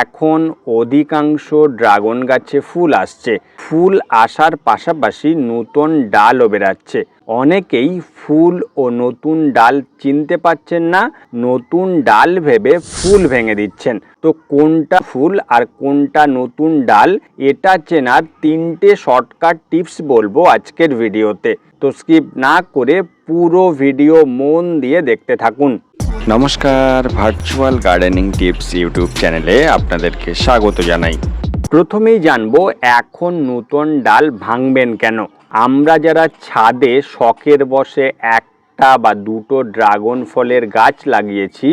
এখন অধিকাংশ ড্রাগন গাছে ফুল আসছে। ফুল আসার পাশাপাশি নতুন ডালও বেরাচ্ছে অনেকেই ফুল ও নতুন ডাল চিনতে পারছেন না, নতুন ডাল ভেবে ফুল ভেঙে দিচ্ছেন। তো কোনটা ফুল আর কোনটা নতুন ডাল, এটা চেনার তিনটে শর্টকাট টিপস বলব আজকের ভিডিওতে। তো স্কিপ না করে পুরো ভিডিও মন দিয়ে দেখতে থাকুন। নমস্কার ভার্চুয়াল গার্ডেনিং টিপস ইউটিউব চ্যানেলে আপনাদেরকে স্বাগত জানাই। প্রথমেই জানব, এখন নতুন ডাল ভাঙবেন কেন? আমরা যারা ছাদে শখের বসে একটা বা দুটো ড্রাগন ফলের গাছ লাগিয়েছি,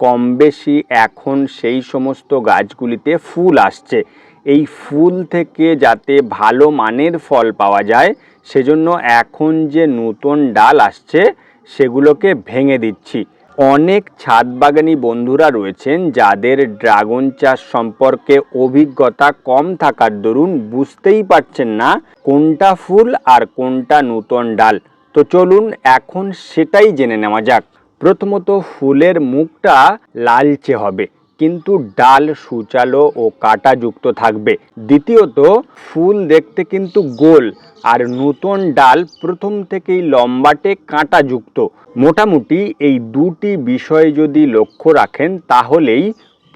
কম বেশি এখন সেই সমস্ত গাছগুলিতে ফুল আসছে। এই ফুল থেকে যাতে ভালো মানের ফল পাওয়া যায়, সেজন্য এখন যে নতুন ডাল আসছে, সেগুলোকে ভেঙে দিচ্ছি। অনেক ছাদ বাগানি বন্ধুরা রয়েছেন যাদের ড্রাগন চাষ সম্পর্কে অভিজ্ঞতা কম থাকার দরুন বুঝতেই পারছেন না কোনটা ফুল আর কোনটা নূতন ডাল। তো চলুন এখন সেটাই জেনে নেওয়া যাক। প্রথমত ফুলের মুখটা লালচে হবে। কিন্তু ডাল সুচালো ও কাঁটাযুক্ত থাকবে। দ্বিতীয়ত, ফুল দেখতে কিন্তু গোল, আর নতুন ডাল প্রথম থেকেই লম্বাটে কাঁটাযুক্ত মোটামুটি এই দুটি বিষয় যদি লক্ষ্য রাখেন, তাহলেই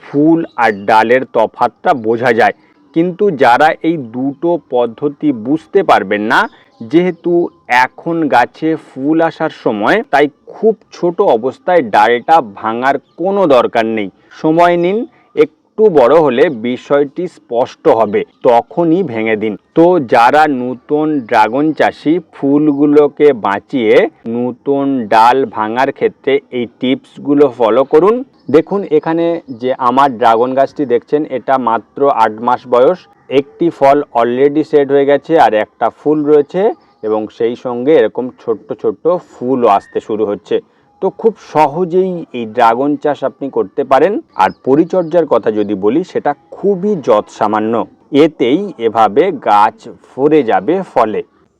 ফুল আর ডালের তফাতটা বোঝা যায়। কিন্তু যারা এই দুটো পদ্ধতি বুঝতে পারবেন না, যেহেতু এখন গাছে ফুল আসার সময়, তাই খুব ছোট অবস্থায় ডালটা ভাঙার কোনো দরকার নেই। সময় নিন, একটু বড় হলে বিষয়টি স্পষ্ট হবে। তখনই ভেঙে দিন। তো যারা নতুন ড্রাগন চাষি, ফুলগুলোকে বাঁচিয়ে নতুন ডাল ভাঙার ক্ষেত্রে এই টিপসগুলো ফলো করুন। দেখুন, এখানে যে আমার ড্রাগন গাছটি দেখছেন, এটা মাত্র আট মাস বয়স। একটি ফল অলরেডি সেট হয়ে গেছে আর একটা ফুল রয়েছে। এবং সেই সঙ্গে এরকম ছোট্ট ছোট্ট ফুলও আসতে শুরু হচ্ছে। তো খুব সহজেই এই ড্রাগন চাষ আপনি করতে পারেন। আর পরিচর্যার কথা যদি বলি, সেটা খুবই যৎসামান্য। এতেই এভাবে গাছ ফরে যাবে ফলে।